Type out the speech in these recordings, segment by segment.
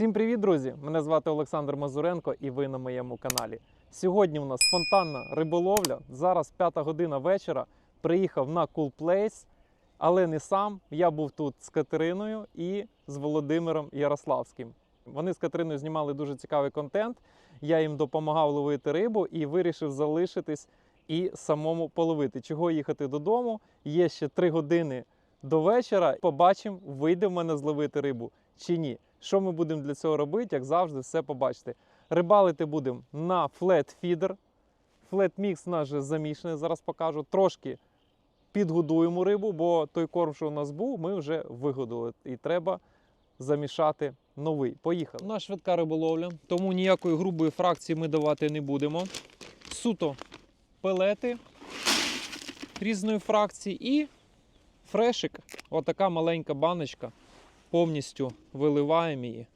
Всім привіт, друзі! Мене звати Олександр Мазуренко і ви на моєму каналі. Сьогодні у нас спонтанна риболовля. Зараз п'ята година вечора. Приїхав на Cool Place, але не сам. Я був тут з Катериною і з Володимиром Ярославським. Вони з Катериною знімали дуже цікавий контент. Я їм допомагав ловити рибу і вирішив залишитись і самому половити. Чого їхати додому? Є ще три години до вечора. Побачимо, вийде в мене зловити рибу чи ні. Що ми будемо для цього робити, як завжди, все побачите. Рибалити будемо на флет фідер. Флет мікс наш же замішаний, зараз покажу. Трошки підгодуємо рибу, бо той корм, що у нас був, ми вже вигодували. І треба замішати новий. Поїхали. У нас швидка риболовля, тому ніякої грубої фракції ми давати не будемо. Суто пелети різної фракції і фрешик. Отака маленька баночка повністю виливаємо її,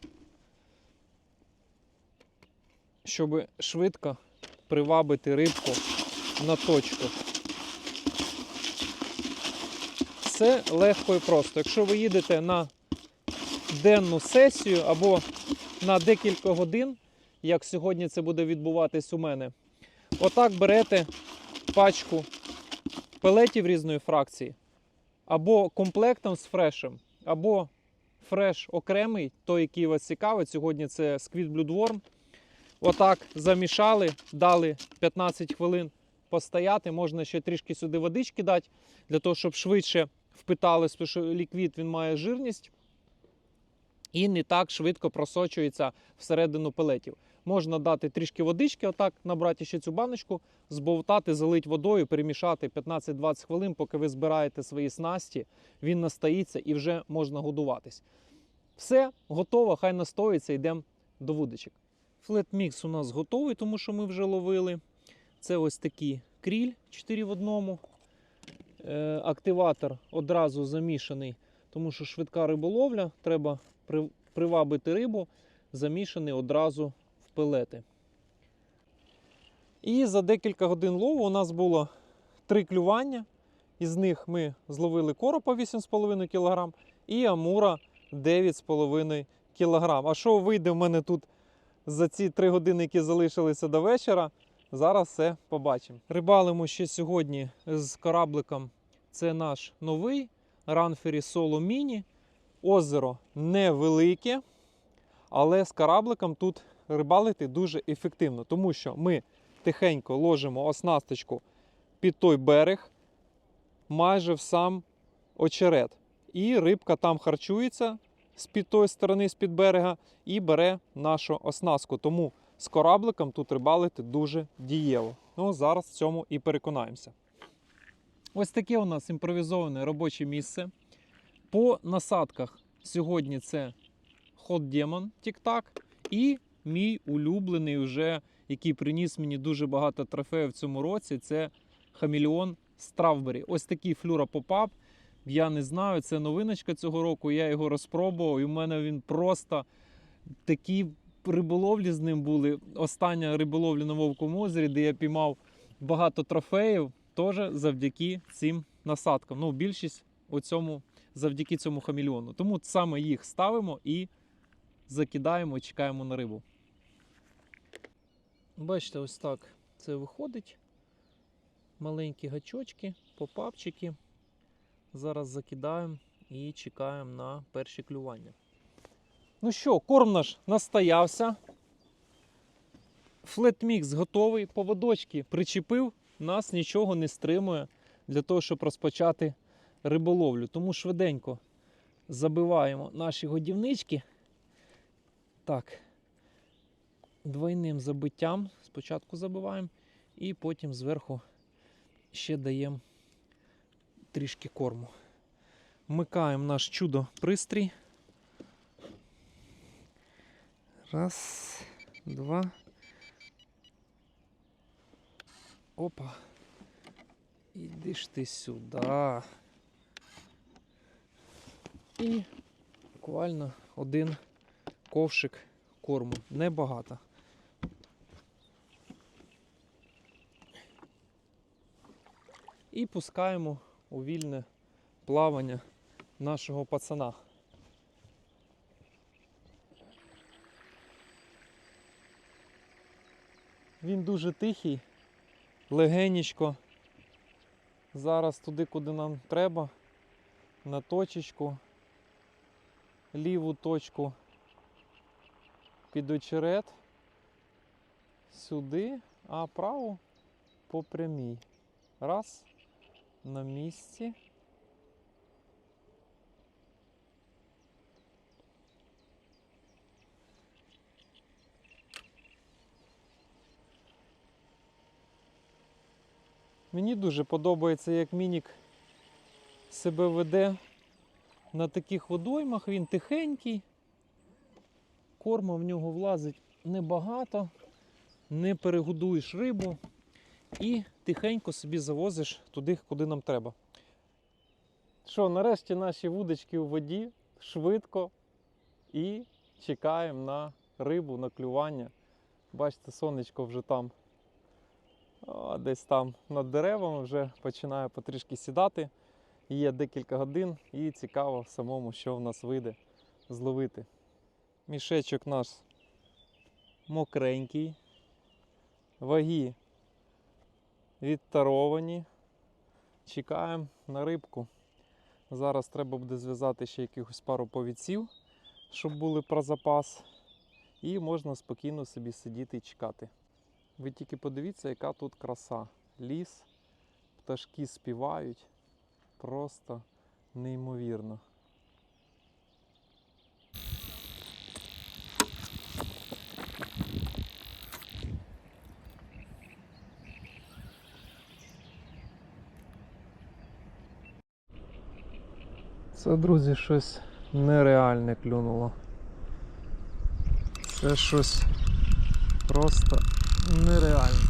щоб швидко привабити рибку на точку. Все легко і просто. Якщо ви їдете на денну сесію або на декілька годин, як сьогодні це буде відбуватись у мене, отак берете пачку пелетів різної фракції, або комплектом з фрешем, або фреш окремий, той, який вас цікавить. Сьогодні це Blue Worm. Отак замішали, дали 15 хвилин постояти. Можна ще трішки сюди водички дати, для того, щоб швидше впиталось, тому що ліквід він має жирність і не так швидко просочується всередину пелетів. Можна дати трішки водички, отак набрати ще цю баночку, збовтати, залити водою, перемішати 15-20 хвилин, поки ви збираєте свої снасті, він настоїться і вже можна годуватись. Все, готово, хай настоїться, йдемо до вудочок. Флет-мікс у нас готовий, тому що ми вже ловили. Це ось такий кріль 4 в одному. Е, активатор одразу замішаний, тому що швидка риболовля, треба привабити рибу, замішаний одразу пелети. І за декілька годин лову у нас було три клювання. Із них ми зловили коропа 8,5 кг і амура 9,5 кг. А що вийде в мене тут за ці три години, які залишилися до вечора? Зараз все побачимо. Рибалимо ще сьогодні з корабликом. Це наш новий Ранфері Solo Mini. Озеро невелике, але з корабликом тут рибалити дуже ефективно, тому що ми тихенько ложимо оснасточку під той берег, майже в сам очерет. І рибка там харчується з під тої сторони, з під берега, і бере нашу оснастку. Тому з корабликом тут рибалити дуже дієво. Ну, зараз в цьому і переконаємося. Ось таке у нас імпровізоване робоче місце. По насадках сьогодні це Hot Demon TikTak і мій улюблений, вже, який приніс мені дуже багато трофеїв в цьому році, це Хамелеон Стравбері. Ось такий флюра попап. Я не знаю, це новиночка цього року. Я його розпробував, і в мене він просто такі риболовлі з ним були. Остання риболовля на Вовкому озері, де я піймав багато трофеїв, теж завдяки цим насадкам. Ну, більшість у цьому завдяки цьому хамелеону. Тому саме їх ставимо і закидаємо, чекаємо на рибу. Бачите, ось так це виходить. Маленькі гачочки, попапчики. Зараз закидаємо і чекаємо на перші клювання. Ну що, корм наш настоявся. Флетмікс готовий, поводочки причепив, нас нічого не стримує для того, щоб розпочати риболовлю. Тому швиденько забиваємо наші годівнички. Так, двойним забиттям спочатку забиваємо і потім зверху ще даємо трішки корму. Вмикаємо наш чудо пристрій. Раз, два. Опа. Іди ж ти сюди. І буквально один ковшик корму. Небагато. і пускаємо у вільне плавання нашого пацана. Він дуже тихий, легенечко. Зараз туди, куди нам треба, на точечку, ліву точку під очерет, сюди, а праву по прямій. Раз на місці. Мені дуже подобається, як Мінік себе веде на таких водоймах. Він тихенький, корма в нього влазить небагато, не перегодуєш рибу і тихенько собі завозиш туди, куди нам треба. Що, нарешті наші вудочки у воді швидко і чекаємо на рибу, на клювання. Бачите, сонечко вже там а, десь там над деревами вже починає потрішки сідати. Є декілька годин і цікаво самому, що в нас вийде зловити. Мішечок наш мокренький, ваги відтаровані. Чекаємо на рибку. Зараз треба буде зв'язати ще якихось пару повідців, щоб були про запас. І можна спокійно собі сидіти і чекати. Ви тільки подивіться, яка тут краса. Ліс, пташки співають. Просто неймовірно. Це, друзі, щось нереальне клюнуло. Це щось просто нереальне.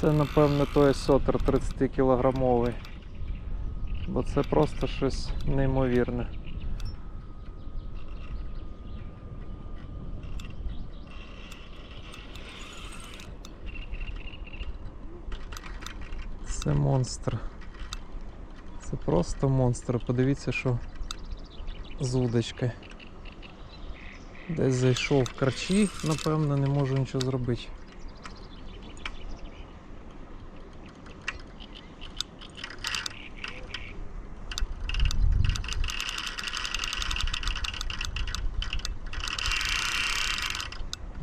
Це, напевно, той сотер 30 кілограмовий. Бо це просто щось неймовірне. Це монстр. Це просто монстр. Подивіться, що з удочки. Десь зайшов в карчі, напевно, не можу нічого зробити.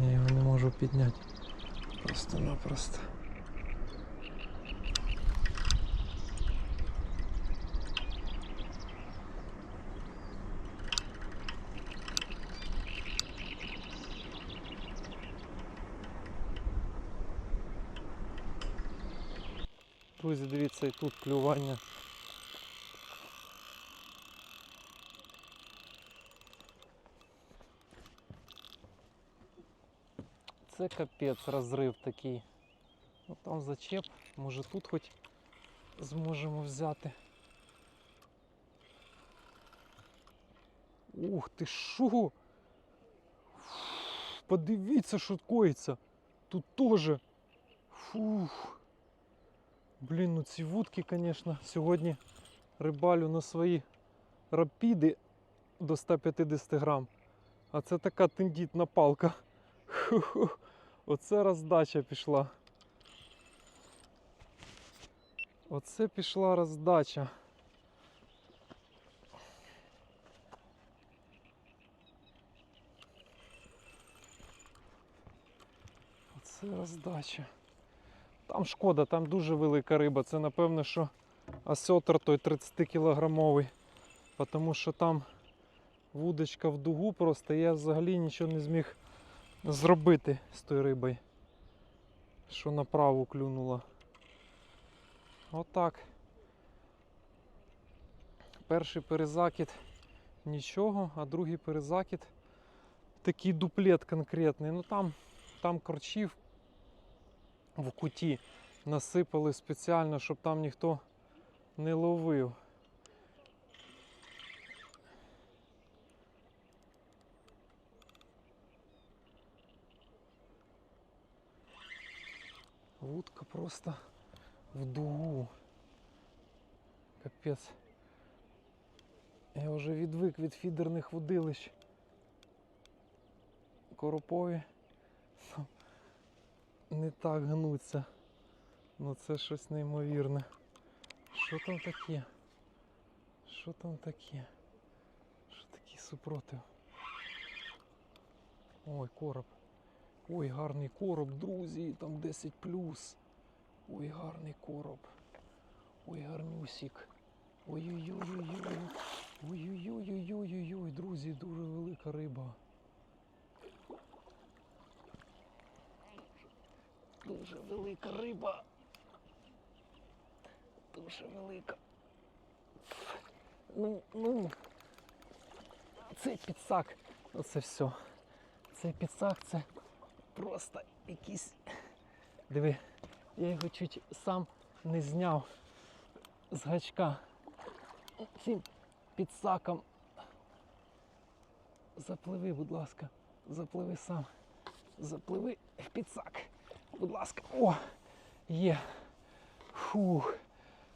Я його не можу підняти. Просто-напросто. Друзі, дивіться, і тут клювання. Це капець розрив такий. Ну там зачеп, може тут хоч зможемо взяти. Ух ти шо? Подивіться, що коїться. Тут теж. Фух. Блін, ну ці вудки, звісно, сьогодні рибалю на свої рапіди до 150 грам. А це така тендітна палка. Ху-ху. Оце роздача пішла. Оце пішла роздача. Оце роздача. Там шкода, там дуже велика риба. Це напевно, що осьотр той 30 кілограмовий. Тому що там вудочка в дугу просто я взагалі нічого не зміг зробити з тою рибою, що направо клюнула. Отак. Перший перезакид нічого, а другий перезакид такий дуплет конкретний. Ну там, там корчів в куті насипали спеціально, щоб там ніхто не ловив. Вудка просто в дугу. Капець. Я вже відвик від фідерних водилищ. Коропові. Не так гнуться. Ну це щось неймовірне. Що там таке? Що там таке? Що такий супротив? Ой, короб. Ой, гарний короб, друзі, там 10 Ой, гарний короб. Ой, гарнюсік. Ой-ой-ой-ой-ой. Ой-ой-ой-ой-ой-ой, друзі, дуже велика риба. Дуже велика риба. Дуже велика. Ну, ну. Цей підсак. Оце все. Цей підсак це просто якийсь. Диви, я його чуть сам не зняв з гачка. Цим підсаком. Запливи, будь ласка. Запливи сам. Запливи в підсак. Будь ласка. О! Є. Фух.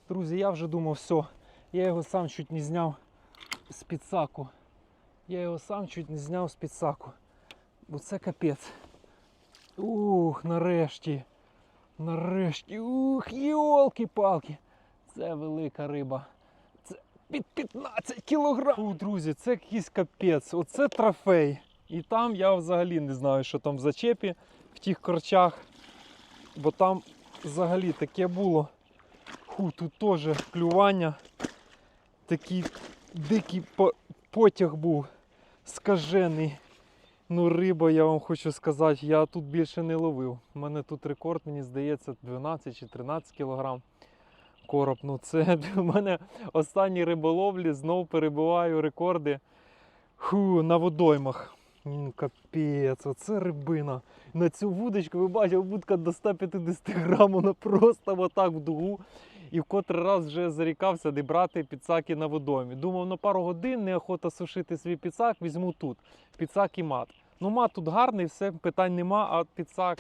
Друзі, я вже думав, все. Я його сам чуть не зняв з підсаку. Я його сам чуть не зняв з підсаку. Бо це капець. Ух, нарешті. Нарешті. Ух, йолки-палки. Це велика риба. Це під 15 кілограм. Фу, друзі, це якийсь капець. Оце трофей. І там я взагалі не знаю, що там в зачепі в тих корчах. Бо там взагалі таке було. Фу, тут теж клювання. Такий дикий потяг був скажений. Ну, риба, я вам хочу сказати, я тут більше не ловив. У мене тут рекорд, мені здається, 12 чи 13 кілограм короб. Ну, це для мене останні риболовлі, знов перебиваю рекорди Фу, на водоймах. М, Капець, оце рибина. На цю вудочку, ви бачите, вудка до 150 грам, вона просто отак в дугу. І в котрий раз вже зарікався де брати підсаки на водоймі. Думав, на пару годин неохота сушити свій підсак, візьму тут. Підсак і мат. Ну, мат тут гарний, все, питань нема, а підсак,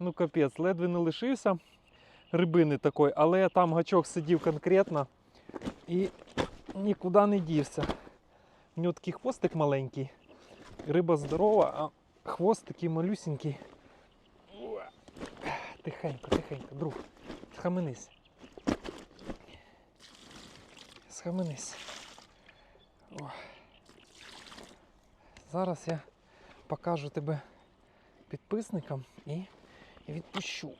ну капець, ледве не лишився рибини такої, але там гачок сидів конкретно і нікуди не дівся. У нього такий хвостик маленький. Риба здорова, а хвост такий малюсенький. Тихенько, тихенько, друг. Схаменись. Схаменись. Зараз я покажу тебе підписникам і відпущу.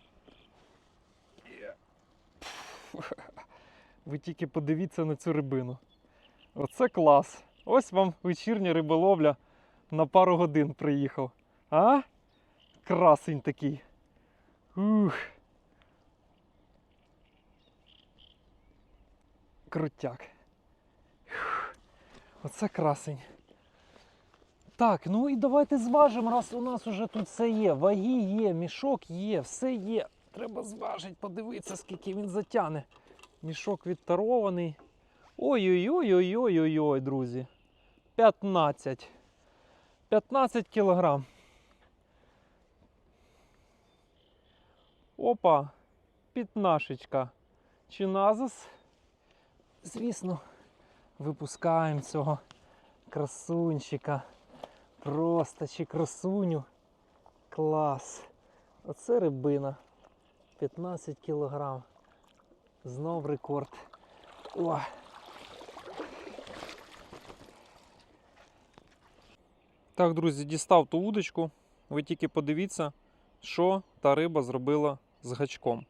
Ви тільки подивіться на цю рибину. Оце клас. Ось вам вечірня риболовля на пару годин приїхав. А? Красень такий. Ух. Крутяк. Оце красень. Так, ну і давайте зважимо, раз у нас уже тут все є. Ваги є, мішок є, все є. Треба зважити, подивитися, скільки він затягне. Мішок відтарований. Ой-ой-ой-ой-ой-ой, друзі. 15. 15 кілограм. Опа, пітнашечка. Чиназис. Звісно, випускаємо цього красунчика. Просто чи красуню. Клас. Оце рибина. 15 кілограм. Знов рекорд. О. Так, друзі, дістав ту удочку. Ви тільки подивіться, що та риба зробила з гачком.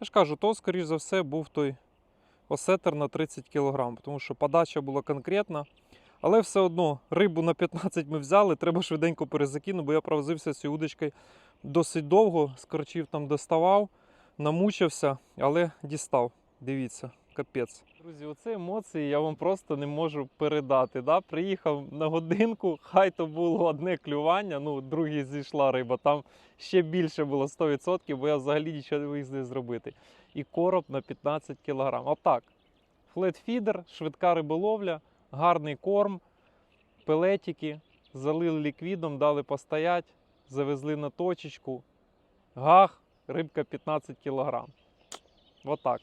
Я ж кажу, то, скоріш за все, був той осетер на 30 кг, тому що подача була конкретна. Але все одно рибу на 15 ми взяли, треба швиденько перезакинути, бо я провозився з цією удочкою досить довго, з корчів там доставав, намучився, але дістав. Дивіться, капець. Друзі, оце емоції я вам просто не можу передати. Да? Приїхав на годинку, хай то було одне клювання, ну, другий зійшла риба, там ще більше було 100%, бо я взагалі нічого не встиг зробити. І короб на 15 кг. Отак. Флетфідер, швидка риболовля, гарний корм, пелетики, залили ліквідом, дали постоять, завезли на точечку. Гах, рибка 15 кг. Отак.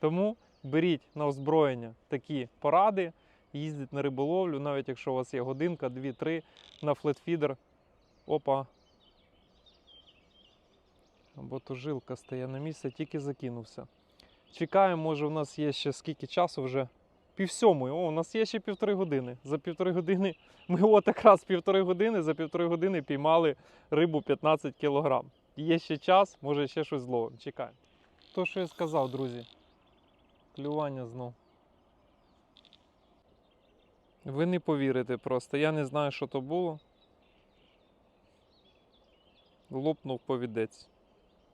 Тому беріть на озброєння такі поради, їздіть на риболовлю, навіть якщо у вас є годинка, 2-3 на флетфідер. Опа. Або то жилка стає на місце, тільки закинувся. Чекаємо, може, у нас є ще скільки часу вже. Пів сьомої. О, у нас є ще півтори години. За півтори години ми от якраз півтори години, за півтори години піймали рибу 15 кілограм. Є ще час, може ще щось зловимо. Чекаємо. То, що я сказав, друзі. Клювання знов. Ви не повірите просто. Я не знаю, що то було. Лопнув повідець.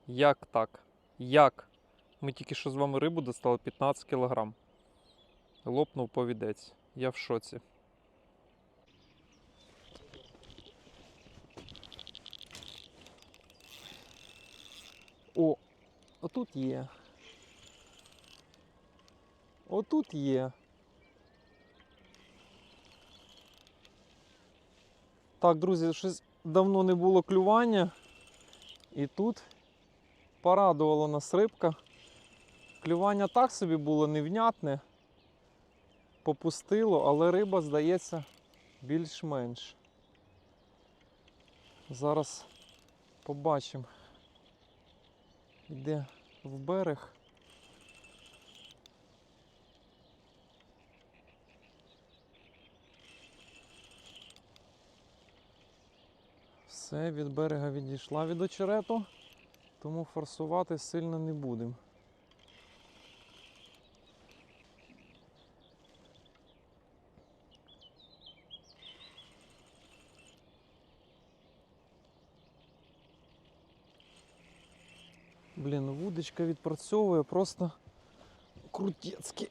Як так? Як? Ми тільки що з вами рибу достали 15 кілограм. Лопнув повідець. Я в шоці. О, отут є. Отут є. Так, друзі, щось давно не було клювання. І тут порадувала нас рибка. Клювання так собі було невнятне. Попустило, але риба, здається, більш-менш. Зараз побачимо. Йде в берег. Все, від берега відійшла від очерету, тому форсувати сильно не будемо. Блін, вудочка відпрацьовує просто крутецьки.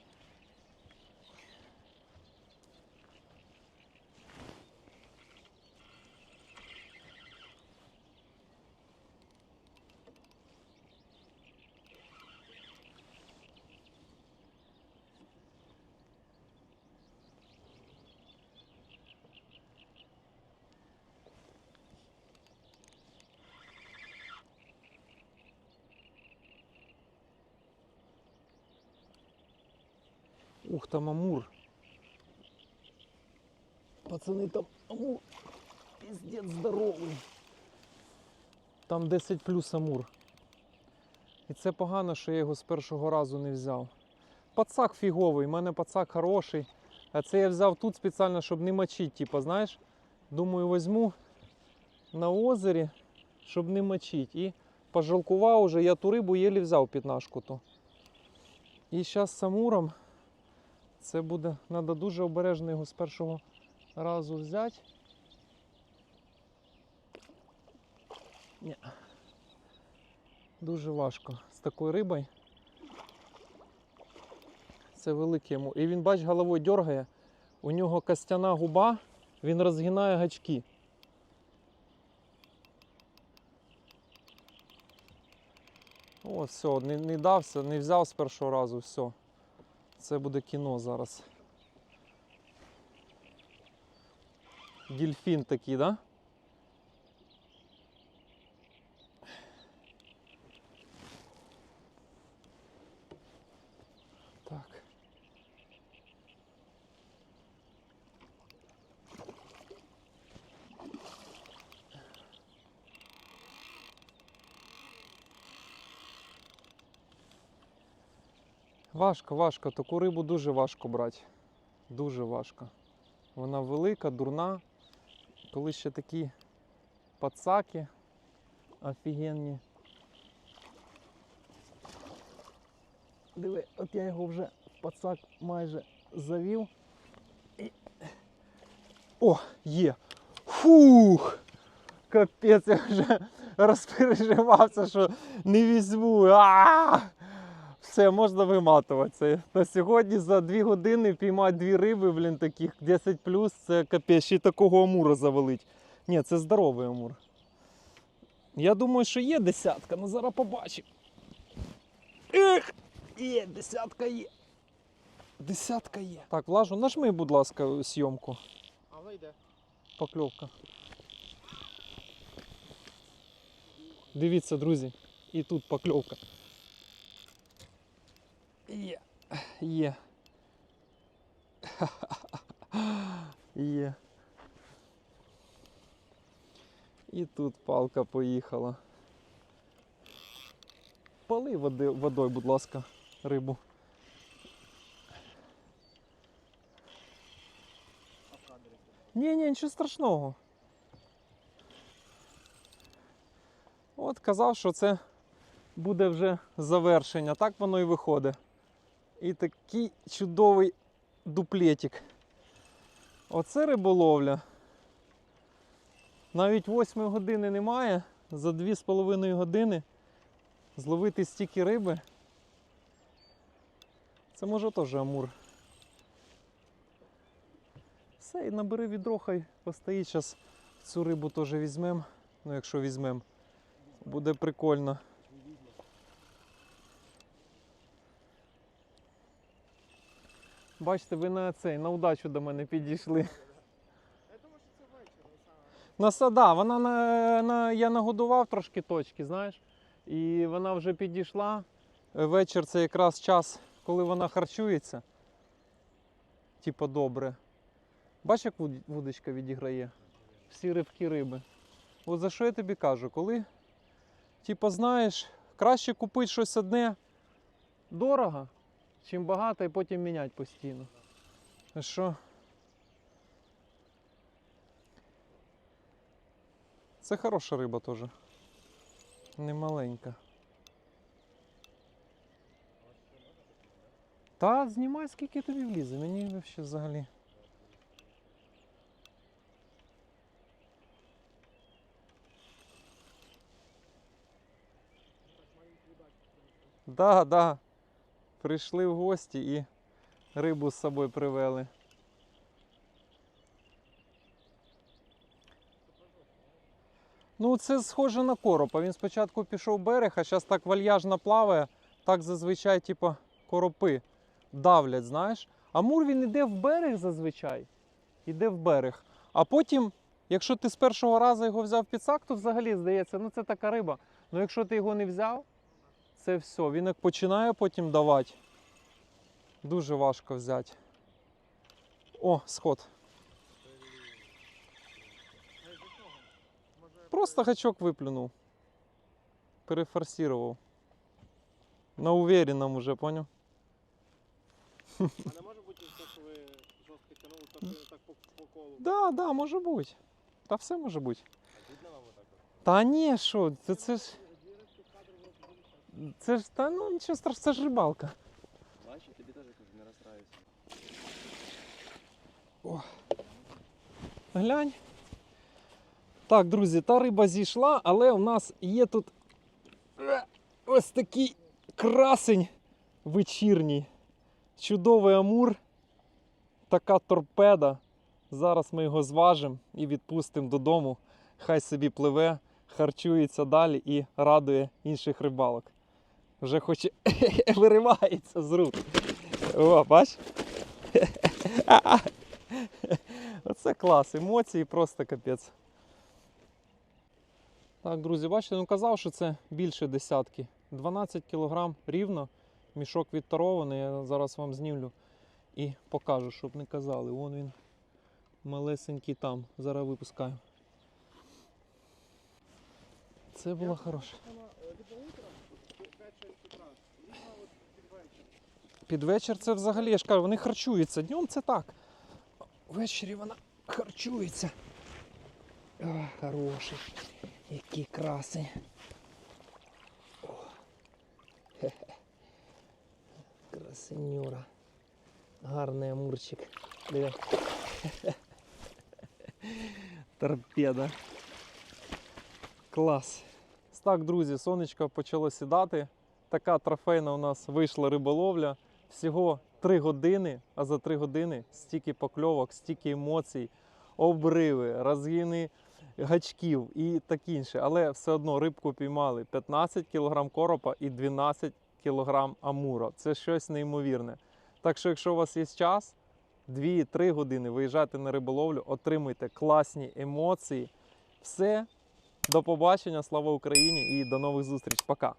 Ух, там амур. Пацани, там амур. Піздець здоровий. Там 10 плюс амур. І це погано, що я його з першого разу не взяв. Пацак фіговий, в мене пацак хороший. А це я взяв тут спеціально, щоб не мочити. Типа, знаєш, думаю, візьму на озері, щоб не мочити. І пожалкував уже, я ту рибу єлі взяв п'ятнашку ту. І зараз з амуром це буде, треба дуже обережно його з першого разу взяти. Ні. Дуже важко з такою рибою. Це великий йому. І він, бач, головою дергає. У нього костяна губа, він розгинає гачки. О, все, не, не дався, не взяв з першого разу, все. Це буде кіно зараз. Дільфін такий, да? Так. Важко, важко. Таку рибу дуже важко брати. Дуже важко. Вона велика, дурна. Коли ще такі пацаки офігенні. Диви, от я його вже пацак майже завів. І... О, є! Фух! Капець, я вже розпереживався, що не візьму. А! Все, можна виматуватися. На сьогодні за 2 години піймати дві риби, блін, таких 10 це капець, ще й такого амура завалить. Ні, це здоровий амур. Я думаю, що є десятка, ну зараз побачимо. Ех! Є, десятка є. Десятка є. Так, влажу, нажми, будь ласка, зйомку. А воно йде. Покльовка. Дивіться, друзі, і тут покльовка. Є. Є. Є. І тут палка поїхала. Пали води, водою, будь ласка, рибу. Ні, ні, нічого страшного. От казав, що це буде вже завершення. Так воно і виходить. І такий чудовий дуплетик. Оце риболовля. Навіть 8 години немає. За 2,5 години зловити стільки риби. Це може теж амур. Все, і набери відро, хай постоїть. Зараз цю рибу теж візьмемо. Ну, якщо візьмемо, буде прикольно. Бачите, ви на цей, на удачу до мене підійшли. Я думаю, що це вечір. На сада, вона на, на, я нагодував трошки точки, знаєш, і вона вже підійшла. Вечір це якраз час, коли вона харчується. Типа добре. Бачиш, як вудочка відіграє? Всі рибки риби. От за що я тобі кажу, коли, типа, знаєш, краще купити щось одне дорого, чим багато і потім міняти постійно. Що? Це хороша риба теж. Не маленька. Та знімай скільки тобі влізе, мені взагалі. Да, да. Прийшли в гості і рибу з собою привели. Ну, це схоже на коропа. Він спочатку пішов в берег, а зараз так вальяжно плаває. Так зазвичай, типу, коропи давлять, знаєш. А мур він іде в берег зазвичай. Іде в берег. А потім, якщо ти з першого разу його взяв під сак, то взагалі здається, ну це така риба. Ну якщо ти його не взяв, це все. Він як починає потім давати. Дуже важко взяти. О, сход. А із-за чого? Може, Просто гачок виплюнув. Перефорсировав. На уверенном уже, понял? А не може бути те, що ви жорстко тягнули, так, ви так по, по колу. Да, да, може бути. Та все може бути. А видно вам отак? от? Та ні, що, це, це ж. Це ж та ну нічого страшного, це ж рибалка. Бачиш, тобі теж кажу, не розстраюйся. Глянь. Так, друзі, та риба зійшла, але у нас є тут е, ось такий красень вечірній. Чудовий амур. Така торпеда. Зараз ми його зважимо і відпустимо додому. Хай собі пливе, харчується далі і радує інших рибалок. Вже хоче виривається з рук. О, бач? Оце клас, емоції просто капець. Так, друзі, бачите, ну казав, що це більше десятки. 12 кг рівно. Мішок відтарований, я зараз вам знімлю і покажу, щоб не казали. Вон він малесенький там. Зараз випускаю. Це було хороше. Вона е, либо утром, вечір утра, либо от під вечір. Під вечір це взагалі, я ж кажу, вони харчуються. Днем це так. Ввечері вона харчується. О, хороший. Який красень. О. Хе-хе. Красенюра. Гарний амурчик. Диви. Торпеда. Клас. Так, друзі, сонечко почало сідати. Така трофейна у нас вийшла риболовля. Всього 3 години, а за 3 години стільки покльовок, стільки емоцій, обриви, розгини гачків і таке інше. Але все одно рибку піймали 15 кг коропа і 12 кг амура. Це щось неймовірне. Так що, якщо у вас є час, 2-3 години виїжджайте на риболовлю, отримуйте класні емоції. Все, до побачення, слава Україні і до нових зустріч. Пока!